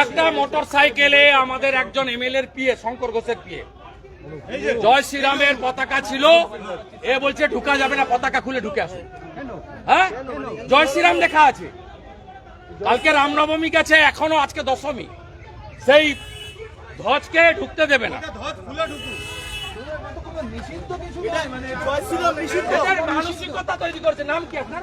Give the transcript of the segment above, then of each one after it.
একটা মোটর সাইকেলে আমাদের একজন এমএলএ এর পিয়ে শঙ্কর ঘোষের পিয়ে জয় শ্রীরামের পতাকা ছিল এ বলছে ঢুকা যাবে না পতাকা খুলে ঢুকে আসুন হ্যাঁ? জয় শ্রীরাম লেখা আছে। কালকে রামনবমী গেছে এখনও আজকে দশমী। সেই ধ্বজকে ঢুকতে দেবে না। নিষিদ্ধ কিছু নয় মানে জয় শ্রীরাম নিষিদ্ধ। মানসিকতা তৈরি করছে। নাম কি আপনার?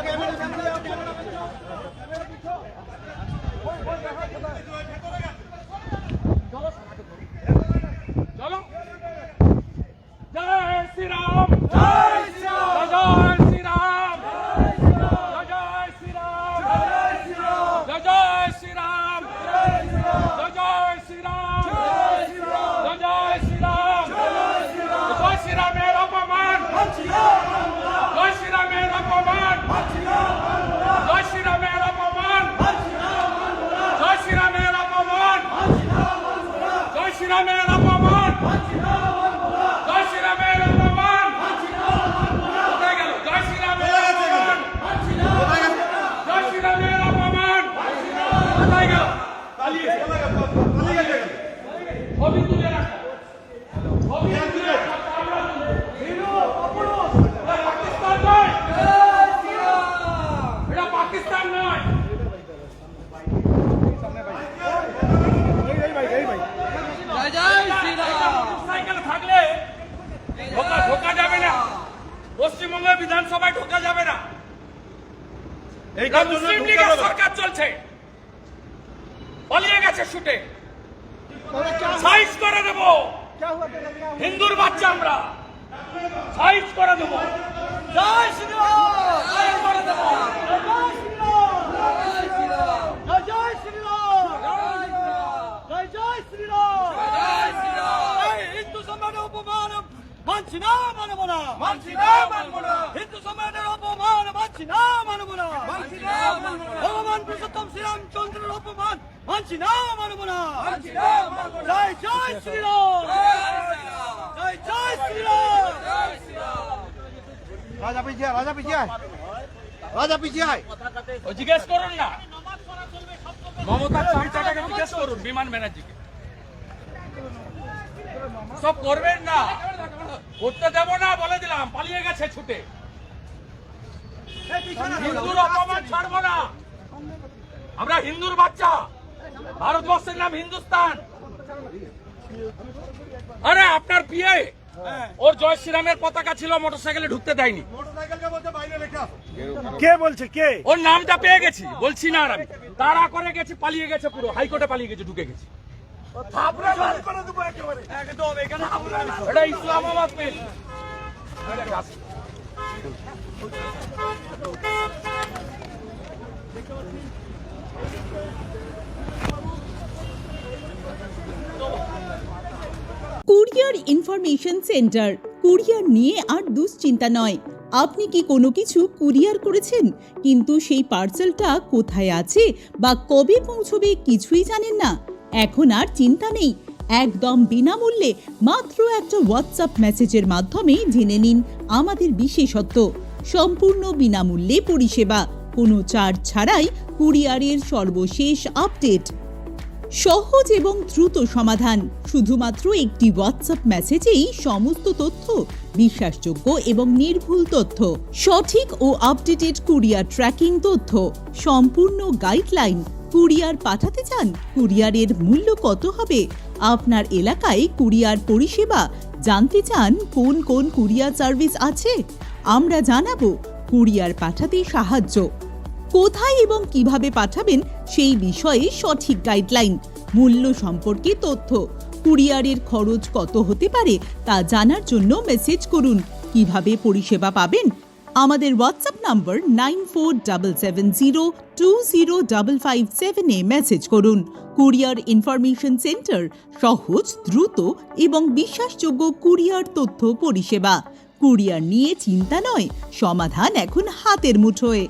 মোটরসাইকেল থাকলে ঢোকা ঢোকা যাবে না। পশ্চিমবঙ্গের বিধানসভায় ঢোকা যাবে না। মুসলিম লীগের সরকার চলছে। পালিয়ে গেছে শুটে সাইজ করে দেব। হিন্দুর বাচ্চা আমরা। সাইজ করে দেব জয় শ্রীরাম সাইজ করে দেব জয় শ্রীরাম জয় জয় শ্রীরাম এই হিন্দু সম্মানের অপমান মানছি না মানব না। মানছি না, মানব না। হিন্দু সম্মানের অপমান মানছি না মানব না। মানছি না, মানব না। ভগবান পুরুষোত্তম শ্রীরামচন্দ্রের অপমান মানছি না মানব না। মানছি না, মানব না। জয় জয় শ্রীরাম। জয় জয় শ্রীরাম। রাজা পিছিয়ে রাজা পিছিয়ে আয়। রাজা পিছিয়ে ও জিজ্ঞেস করুন না। মমতার চামচাটাকে জিজ্ঞেস করুন বিমান ব্যানার্জিকে। সব করবেন না। করতে দেব না বলে দিলাম পালিয়ে গেছে ছুটে। হিন্দুর অপমান ছাড়বো না। আমরা হিন্দুর বাচ্চা। ভারতবর্ষের নাম হিন্দুস্তান। আরে আপনার পিয়ে ওর জয় শ্রীরামের পতাকা ছিল মোটরসাইকেলে ঢুকতে দেয়নি। কে বলছে? কে? ওর নামটা পেয়ে গেছি বলছি না আর আমি। তাড়া করে গেছি পালিয়ে গেছে পুরো। হাইকোর্টে পালিয়ে গেছে ঢুকে গেছি। এটা ইসলামাবাদ পেল কুরিয়ার ইনফরমেশন সেন্টার কুরিয়ার নিয়ে আর দুশ্চিন্তা নয়। আপনি কি কোনো কিছু কুরিয়ার করেছেন? কিন্তু সেই পার্সেলটা কোথায় আছে বা কবে পৌঁছবে কিছুই জানেন না। এখন আর চিন্তা নেই। একদম বিনামূল্যে মাত্র একটা হোয়াটসঅ্যাপ মেসেজের মাধ্যমে জেনে নিন আমাদের বিশেষত্ব। সম্পূর্ণ বিনামূল্যে পরিষেবা। কোনো চার্জ ছাড়াই কুরিয়ারের সর্বশেষ আপডেট সহজ এবং দ্রুত সমাধান। শুধুমাত্র একটি হোয়াটসঅ্যাপ মেসেজেই সমস্ত তথ্য, বিশ্বাসযোগ্য এবং নির্ভুল তথ্য, সঠিক ও আপডেটেড কুরিয়ার ট্র্যাকিং তথ্য, সম্পূর্ণ গাইডলাইন কুরিয়ার পাঠাতে চান, কুরিয়ারের মূল্য কত হবে? আপনার এলাকায় কুরিয়ার পরিষেবা জানতে চান, কোন কোন কুরিয়ার সার্ভিস আছে? আমরা জানাব কুরিয়ার পাঠাতে সাহায্য। কোথায় এবং কীভাবে পাঠাবেন সেই বিষয়ে সঠিক গাইডলাইন, মূল্য সম্পর্কে তথ্য, কুরিয়ারের খরচ কত হতে পারে তা জানার জন্য মেসেজ করুন। কীভাবে পরিষেবা পাবেন আমাদের WhatsApp number nine four double seven zero two zero double five সেভেনে মেসেজ করুন। কুরিয়ার ইনফরমেশন সেন্টার সহজ, দ্রুত এবং বিশ্বাসযোগ্য কুরিয়ার তথ্য পরিষেবা। কুরিয়ার নিয়ে চিন্তা নয়, সমাধান এখন হাতের মুঠোয়।